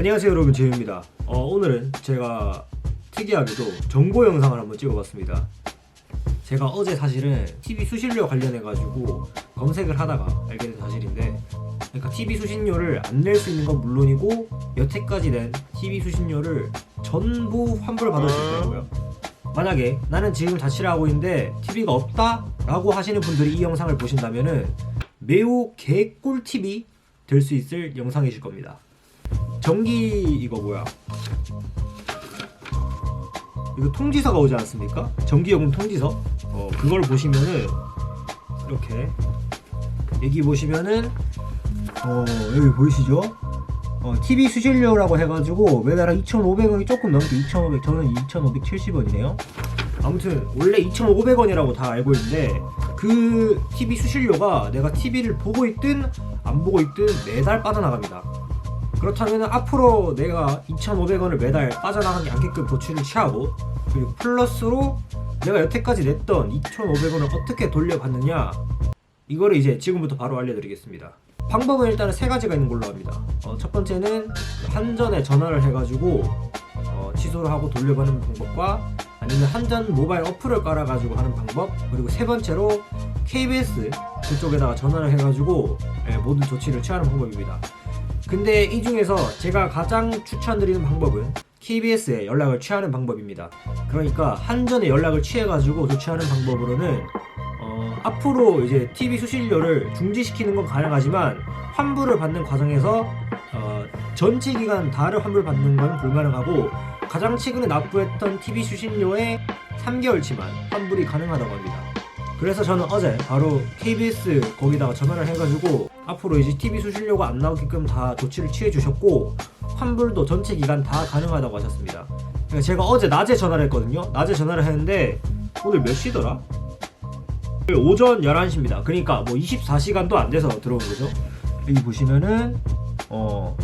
안녕하세요 여러분. 재유입니다. 어, 오늘은 제가 특이하게도 정보 영상을 한번 찍어봤습니다. 제가 어제 사실은 TV 수신료 관련해 가지고 검색을 하다가 알게 된 사실인데 그러니까 TV 수신료를 안 낼 수 있는 건 물론이고 여태까지 낸 TV 수신료를 전부 환불 받을 수 있다고요. 만약에 나는 지금 자취를 하고 있는데 TV가 없다 라고 하시는 분들이 이 영상을 보신다면은 매우 개꿀팁이 될수 있을 영상이실 겁니다 전기 이거 뭐야? 이거 통지서가 오지 않습니까? 전기요금 통지서. 어 그걸 보시면은 이렇게 여기 보시면은 어 여기 보이시죠? 어 TV 수신료라고 해가지고 매달 2,500원이 조금 넘게 2,500 저는 2,570원이네요. 아무튼 원래 2,500원이라고 다 알고 있는데 그 TV 수신료가 내가 TV를 보고 있든 안 보고 있든 매달 빠져나갑니다. 그렇다면 앞으로 내가 2,500원을 매달 빠져나가지 않게끔 조치를 취하고 그리고 플러스로 내가 여태까지 냈던 2,500원을 어떻게 돌려받느냐 이거를 이제 지금부터 바로 알려드리겠습니다. 방법은 일단은 세 가지가 있는 걸로 합니다. 어, 첫 번째는 한전에 전화를 해가지고 어, 취소를 하고 돌려받는 방법과 아니면 한전 모바일 어플을 깔아가지고 하는 방법 그리고 세 번째로 KBS 그쪽에다가 전화를 해가지고 예, 모든 조치를 취하는 방법입니다. 근데 이 중에서 제가 가장 추천드리는 방법은 KBS에 연락을 취하는 방법입니다. 그러니까 한전에 연락을 취해가지고 조치하는 방법으로는 어, 앞으로 이제 TV 수신료를 중지시키는 건 가능하지만 환불을 받는 과정에서 어, 전체 기간 다를 환불 받는 건 불가능하고 가장 최근에 납부했던 TV 수신료의 3개월치만 환불이 가능하다고 합니다. 그래서 저는 어제 바로 KBS 거기다가 전화를 해가지고 앞으로 이제 TV 수신료가 안 나오게끔 다 조치를 취해 주셨고 환불도 전체 기간 다 가능하다고 하셨습니다. 그러니까 제가 어제 낮에 전화를 했거든요. 낮에 전화를 했는데 오늘 몇 시더라? 오전 11시입니다. 그러니까 뭐 24시간도 안 돼서 들어온 거죠. 여기 보시면은 어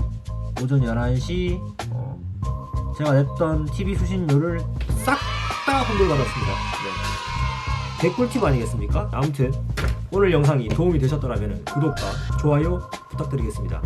오전 11시 어, 제가 냈던 TV 수신료를 싹 다 환불 받았습니다. 네. 개꿀팁 아니겠습니까? 아무튼 오늘 영상이 도움이 되셨더라면 구독과 좋아요 부탁드리겠습니다.